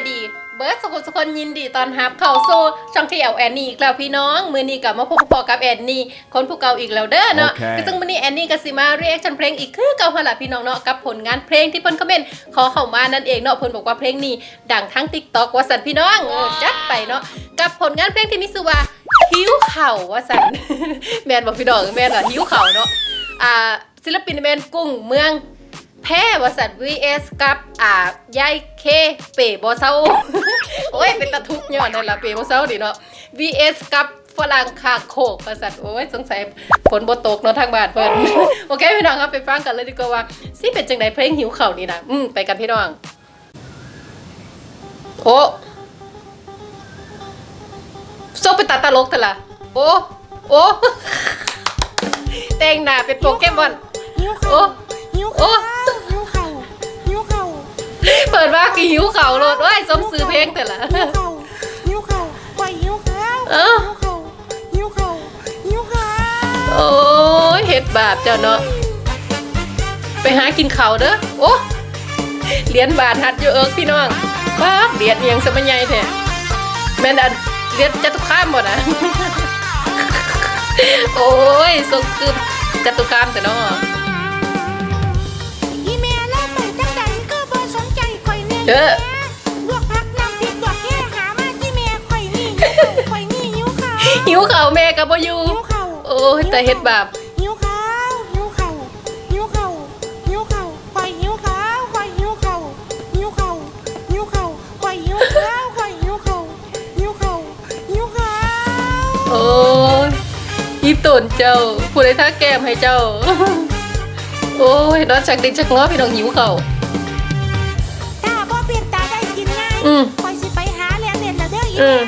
ายดี เบิร์ดสุขสุขคนยินดีตอนรับเข้าสู่ช่องที่แอลแอนนี่อีกแล้วพี่น้อง มือนี้กลับมาพบพอกับแอนนี่คนผู้เก่าอีกแล้วเด้อเนาะโอเคก็ซึ่งมือนี้แอนนี่ก็สิมาเรียกชันเพลงอีกคือเก่าหนละพี่น้องเนาะกับผลงานเพลงที่เพิ่นคอมเมนต์ขอเข้ามานั่นเองเนาะเพิ่นบอกว่าเพลงนี้ดังทั้ง TikTok ว่าสันพี่น้องเออจัดไปเนาะกับผลงานเพลงที่มีชื่อว่าหิวเข่าว่าสันแมนบอกพี่น้องแมนอะหิวเข่าเนาะอ่าศิลปินแมนกุ้งเมือง แพ้วสัตว์ vs กับอ่ายายเคเป๋บอเซาโอ้ยเป็นตะทุกย้อนนั่นละเป๋บอเซาดิเนาะ vs กับฝรั่งคาโคกประสัตว์โอ้ยสงสัยฝนบตกเนาะทางบ้านเพิ่นโอเคพี่น้องครับไปฟังกันเลยดีกว่าว่าสิเป็นจังไดเพลงหิวเข่านี่นะอืมไปกันพี่น้องโอ้โซเป็นตาตลกเถอะล่ะโอ้โอ้แต่งหน้าเป็นโปเกมอน กี่หิวเขาโลดเอ้ยสมซื้อเพลงแต่ละ หิวเข่าหิวเข่าปล่อยหิวเข่าเอ้า หิวเข่าหิวเข่าหิวเข่าโอ้ยเฮ็ดบาปเจ้าเนาะ ไปหากินเขาวเด้อ โอ้เหรียญบาทหัดอยู่เอิกพี่น้องป้าบเหรียญเอียงสมัยใหญ่แท้แม่นอันเหรียญจตุคามบ่นะ โอ้ยสกคือจตุคามแต่เนาะ เด้อลวกผักน้ำพริกลวกแค่หามาที่เมียข่อยนี่หิวเข่าข่อยนี่หิวเข่าหิวเขาวแม่ก็บ่อยู่ หิวเข่าโอ้ยแต่เฮ็ดบาป หิวเข่าหิวเข่าหิวเข่าหิวเข่าข่อยหิวเข่าข่อยหิวเข่าหิวเข่าหิวเข่าข่อยหิวเข่าข่อยหิวเข่าหิวเข่าหิวเข่าโอ้ยอีตุนเจ้าผู้ใดท่าแก้มให้เจ้า โอ้ยนอนชักดินชักง้อพี่น้องหิวเขาว อืมคอยสิไปหาเรียนเรียนแล้วเด้ออีอืม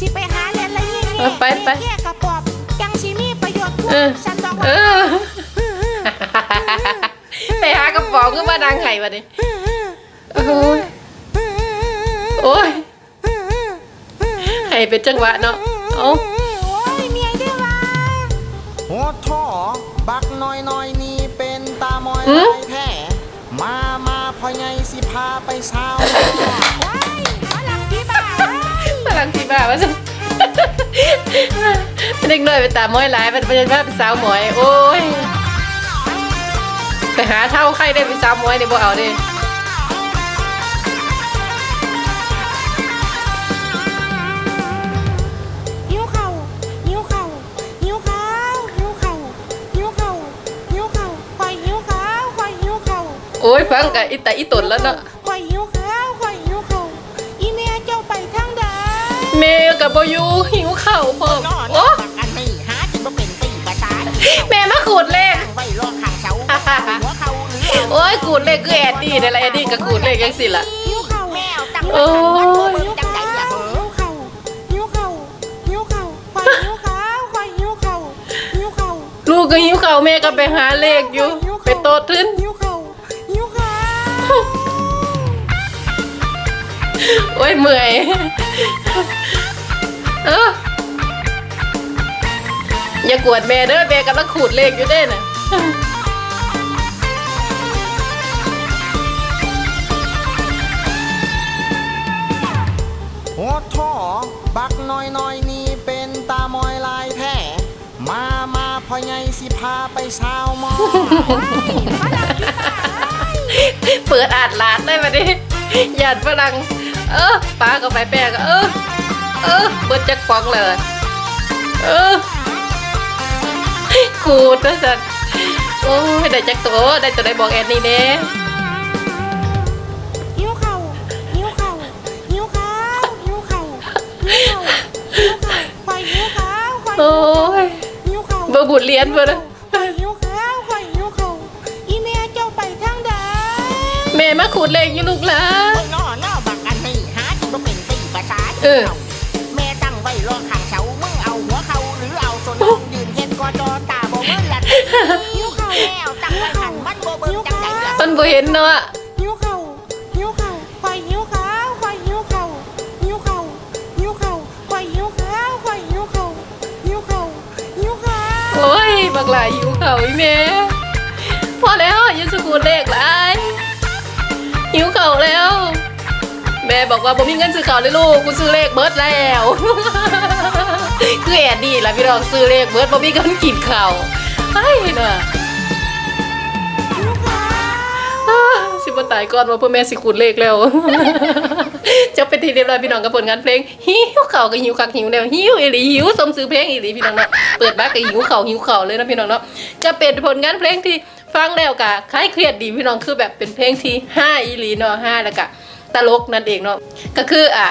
สิไปหาเรียนแล้วยิ่งเออไปไปแค่กระปอบจังสิมีประโยชน์กเอว่าอฉันต้องเอว่าอ ไปหากระป๋องขึ้นมานางไห้มาดิโอ้ยโอ้ยไห้เป็นจังหวะเนาะเอ้า โอ้ยเมียได้ว่าโหดท่อบักน้อยน้อยๆนี่เป็นตามอยหืมลายแท้มามาพ่อใหญ่สิพาไปเช้าวว้า กน้อยไปตามม้อยหลายมันเป็นว่าเป็นสาวหมอย โอ้ยไปหาเท่าใครได้เป็นสาวหมอยเนี่ยบ่เอาเด้หิวเข่าหิวเข่าหิวเข่าหิวเข่าหิวเข่าหิวเข่าคอยหิวเข่าคอยหิวเข่าโอ้ยฟังกับอีตาอีตนแล้วเนาะคอยหิวเข่าคอยหิวเข่าอีเมียเจ้าไปทางใดเมย์กับบอยูหิวข้าวพร้อมน้อโอ้ แม่มาขูดเลขตั้งไว้รอข้างเสาหัวเขาหรือเอาโอ้ยขูดเลขคือแอดดี้นี่แหละแอดดี้ก็ขูดเลขยังสิล่ะหิวเข่าแมวตั้งโอ้ไว้ข้างวัยดบ่เบิ่งจังใดล่ะเหอหิวเข่าหิวเข่าหิวเข่าควายหิวเข่าควายหิวเข่าหิวเข่าลูกก็หิวข้าวแม่ก็ไปหาเลขอยู่ ไปโตดทึ้นหิวเข่าหิวเข่าโอ้ยเมื่อย เออ อย่ากวดแม่เด้อแม่กำลังขูดเลขอยู่เด้น่ะโหดท่อบักน้อยน้อยๆนี่เป็นตามอยลายแท้มามาพ่อใหญ่สิพาไปเช้าวหมอเปิดอ่านร้านได้มาดิหยาดฝรั่งเออป้ากับไปแป้ก็เออเออเปิดจักฟองเลย เออ ขูดนะสันโอ้ยได้จักตัวได้ตัวได้บอกแอนนี่เด้หิวเข่าหิวเข่าหิวเข่าหิวเข่าหิวเข่าหิวเข่าควายหิวเข่าควายโอ้ยหิวเข่าเบอร์บุญเรียนเบอร์นะควายหิวเข่าควายหิวเข่าอีเมียเจ้าไปทางใดแม่มาขูดเลขอยู่ลูกหละโอ้ยน้อน้อบักอันนี้หาจิบ่เป็นตีภาษาเออ แม่ตั้งไว้รอข้า จอตาบ่มึนละหิวเข่าแมวตั้งไว้หันมันบ่เบิ่งจังใดล่ะมันบ่เห็นเนาะหิวเข่าหิวเข่าควายหิวเข่าควายหิวเข่าหิวเข่าหิวเข่าควายหิวเข่าควายหิวเข่าหิวเข่าหิวเข่าโอ้ยบักหลายหิวเขาวอีแม่พอแล้วอยืนสกูลเลขหลายหิวเขาวแล้ว แม่บอกว่าบ่มีเงินซื้อข้าวเลยลูกกูซื้อเลขเบิร์ดแล้ว คือแอดดี้ล่ะพี่น้องซื้อเลขเบิร์ดบ่มีเงินกินข้าวไอ้เนาะหิวข้าวอ้าสิบ่ตายก่อนว่าพ่อแม่สิคูณเลขแล้ว จะเป็นทีเรียบร้อยพี่น้องกับผลงานเพลงหิวข้าวก็หิวคักหิวแล้วหิวอีหลีหิวสมซื้อเพลงอีหลีพี่น้องเนาะเปิดมาก็หิวข้าวหิวข้าวเลยนะพี่น้องเนาะจะเป็นผลงานเพลงที่ฟังแล้วก็คล้ายเครียดดีพี่น้องคือแบบเป็นเพลงที่ห้าอีหลีเนาะห้าแล้วก็ตลกนั่นเองเนาะก็คืออะ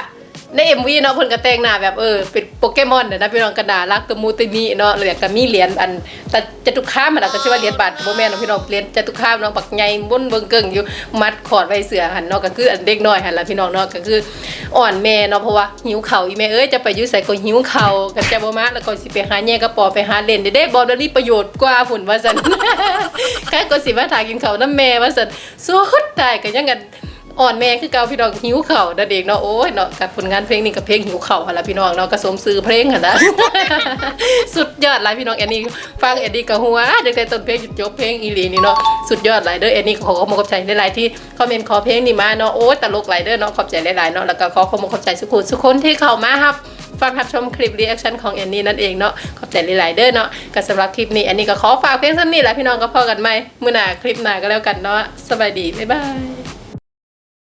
ใน MV เนาะเพิ่นก็แต่งหน้าแบบเออเป็นโปเกมอนน่ะนะพี่น้องกระดารักตะมูตะมีเนาะเหลือก็มีเหรียญอันแต่จตุคามมันน่ะก็ชื่อว่าเหรียญบาทบ่แม่นเนาะพี่น้องเหรียญจตุคามเนาะบักใหญ่บนเบิ่งเกิ่งอยู่มัดขอดไว้เสือหันเนาะก็คืออันเด็กน้อยหันล่ะพี่น้องเนาะก็คืออ่อนแม่เนาะเพราะว่าหิวข้าวอีแม่เอ้ยจะไปอยู่ไสก็หิวข้าวก็จะบ่มาแล้วก็สิไปหาแย่กระป๋อไปหาเล่นได้บ่ได้มีประโยชน์กว่าพุ่นว่าซั่นใครก็สิมาถากินข้าวนํแม่ว่าซั่นสุดท้ายก็ยังกัน อ่อนแม่คือเก่าพี่น้องหิวเข่าวนั่นเนาะโอ้ยเนาะกับผลงานเพลงนี้กับเพลงหิวเข่าวหั่นละพี่น้องเนาะก็สมซื้อเพลงหั่นนะสุดยอดหลายพี่น้องแอนนี่ฟังแอนนี่ก็หัวตั้งแต่ต้นเพลงจนจบเพลงอีลีนี่เนาะสุดยอดหลายเด้อแอนนี่ขอขอบคุณขอบใจหลายๆที่คอมเมนต์ขอเพลงนี่มาเนาะโอ้ยตลกหลายเด้อเนาะขอบใจหลายๆเนาะแล้วก็ขอขอบคุณขอบใจสุขุนสุขคนที่เข้ามาครับฟังรับชมคลิปรีแอคชั่นของแอนนี่นั่นเองเนาะขอบใจหลายๆเด้อเนาะก็สำหรับคลิปนี้แอนนี่ก็ขอฝากเพลงสั้นนี่แหละพี่น้องก็พอกันไหมมื้อหน้าคลิปหน้าก็แล้วกันเนาะสบายดีบ๊ายบาย